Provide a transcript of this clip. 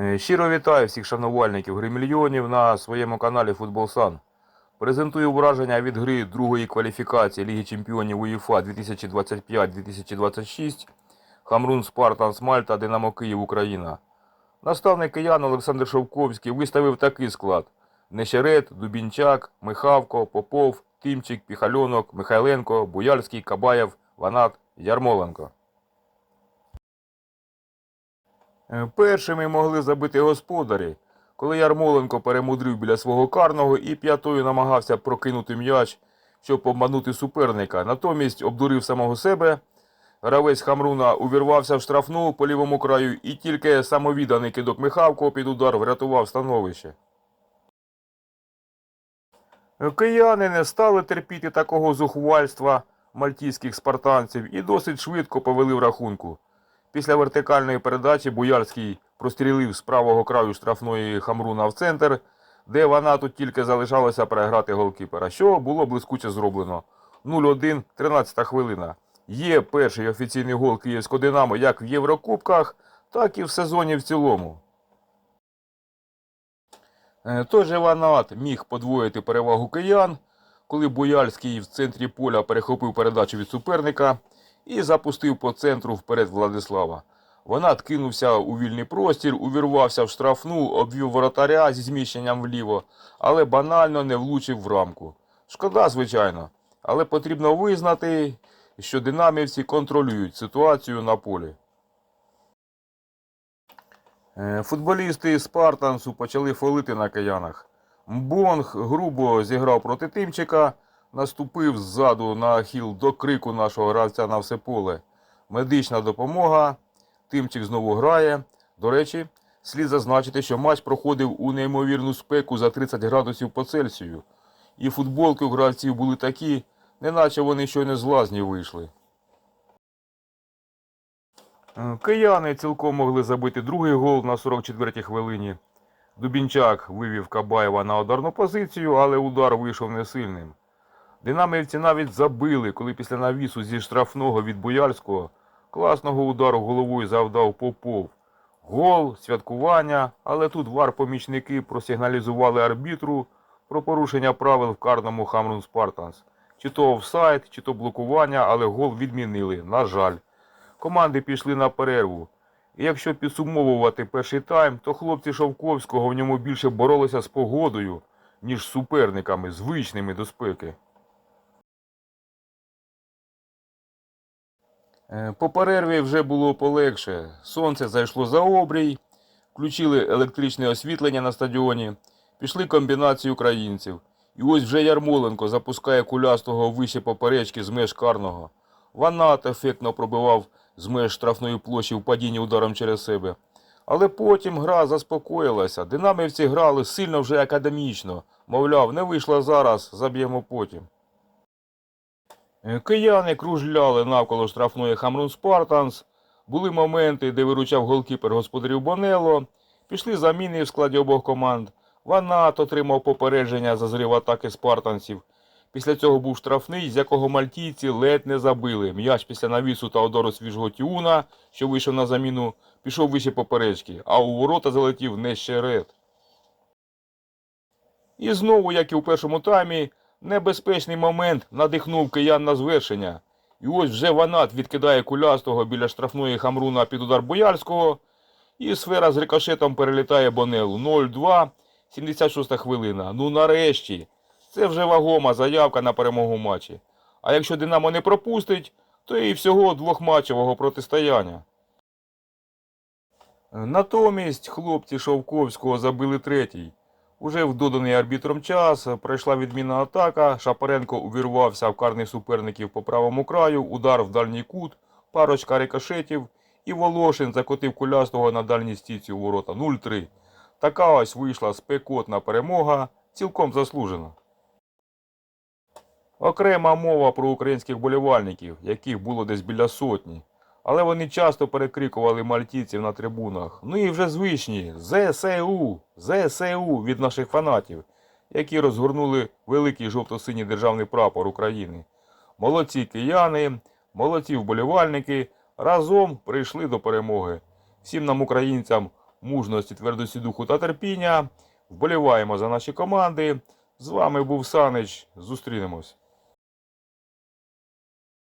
Е, Щиро вітаю всіх шанувальників гри мільйонів на своєму каналі Футболсан. Презентую враження від гри другої кваліфікації Ліги Чемпіонів УЄФА 2025-2026 Хамрун Спартанс Мальта Динамо Київ Україна. Наставник киян Олександр Шовковський виставив такий склад: Нещерет, Дубінчак, Михавко, Попов, Тимчик, Піхальонок, Михайленко, Буяльський, Кабаєв, Ванат, Ярмоленко. Першими могли забити господарі, коли Ярмоленко перемудрив біля свого карного і п'ятою намагався прокинути м'яч, щоб обманути суперника. Натомість обдурив самого себе. Гравець Хамруна увірвався в штрафну по лівому краю і тільки самовіданий кидок Михавко під удар врятував становище. Кияни не стали терпіти такого зухвальства мальтійських спартанців і досить швидко повели в рахунку. Після вертикальної передачі Буяльський прострілив з правого краю штрафної Хамруна в центр, де вона тут тільки залишалося переграти голкіпера, що було блискуче зроблено. 0-1, 13 хвилина. Є перший офіційний гол Київського Динамо як в Єврокубках, так і в сезоні в цілому. Е, Той же Ванат міг подвоїти перевагу киян, коли Бояльський в центрі поля перехопив передачу від суперника і запустив по центру вперед Владислава. Ванат кинувся у вільний простір, увірвався в штрафну, обвів воротаря зі зміщенням вліво, але банально не влучив в рамку. Шкода, звичайно, але потрібно визнати, що динамівці контролюють ситуацію на полі. Е, Футболісти Спартансу почали фолити на киянах. Мбонг грубо зіграв проти Тимчика, наступив ззаду на хіл до крику нашого гравця на все поле. Медична допомога. Тимчик знову грає. До речі, слід зазначити, що матч проходив у неймовірну спеку за 30 градусів по Цельсію. І футболки у гравців були такі, неначе вони щойно з лазні вийшли. Е, Кияни цілком могли забити другий гол на 44-й хвилині. Дубінчак вивів Кабаєва на ударну позицію, але удар вийшов несильним. Динамівці навіть забили, коли після навісу зі штрафного від Бояльського класного удару головою завдав Попов. Гол, святкування, але тут вар-помічники просигналізували арбітру про порушення правил в карному Хамрун Спартанс. Чи то офсайд, чи то блокування, але гол відмінили, на жаль. Команди пішли на перерву. І якщо підсумовувати перший тайм, то хлопці Шовковського в ньому більше боролися з погодою, ніж з суперниками, звичними до спеки. По перерві вже було полегше. Сонце зайшло за обрій, включили електричне освітлення на стадіоні, пішли комбінації українців. І ось вже Ярмоленко запускає кулястого вище поперечки з меж карного. Ванат ефектно пробивав з меж штрафної площі в падінні ударом через себе. Але потім гра заспокоїлася. Динамівці грали сильно вже академічно. Мовляв, не вийшло зараз, заб'ємо потім. Е, Кияни кружляли навколо штрафної Хамрун Спартанс. Були моменти, де виручав голкіпер господарів Бонело. Пішли заміни в складі обох команд. Ванат отримав попередження за зрив атаки спартанців. Після цього був штрафний, з якого мальтійці ледь не забили. М'яч після навісу та удару свіжого Тіуна, що вийшов на заміну, пішов вище поперечки, а у ворота залетів нещерет. І знову, як і у першому таймі, небезпечний момент надихнув киян на звершення. І ось вже Ванат відкидає кулястого біля штрафної Хамруна під удар Бояльського, і сфера з рикошетом перелітає Бонелу 0-2, 76 хвилина. Ну нарешті. Це вже вагома заявка на перемогу матчі. А якщо Динамо не пропустить, то і всього двохматчевого протистояння. Натомість хлопці Шовковського забили третій. Уже в доданий арбітром час пройшла відмінна атака. Шапаренко увірвався в карний суперників по правому краю, удар в дальній кут, парочка рикошетів, і Волошин закотив кулястого на дальній стійці у ворота 0-3. Така ось вийшла спекотна перемога, цілком заслужена. Окрема мова про українських болівальників, яких було десь біля сотні. Але вони часто перекрикували мальтійців на трибунах. Ну і вже звичні ЗСУ, ЗСУ від наших фанатів, які розгорнули великий жовто-синій державний прапор України. Молодці кияни, молодці вболівальники разом прийшли до перемоги. Всім нам, українцям, мужності, твердості духу та терпіння. Вболіваємо за наші команди. З вами був Санич. Зустрінемось.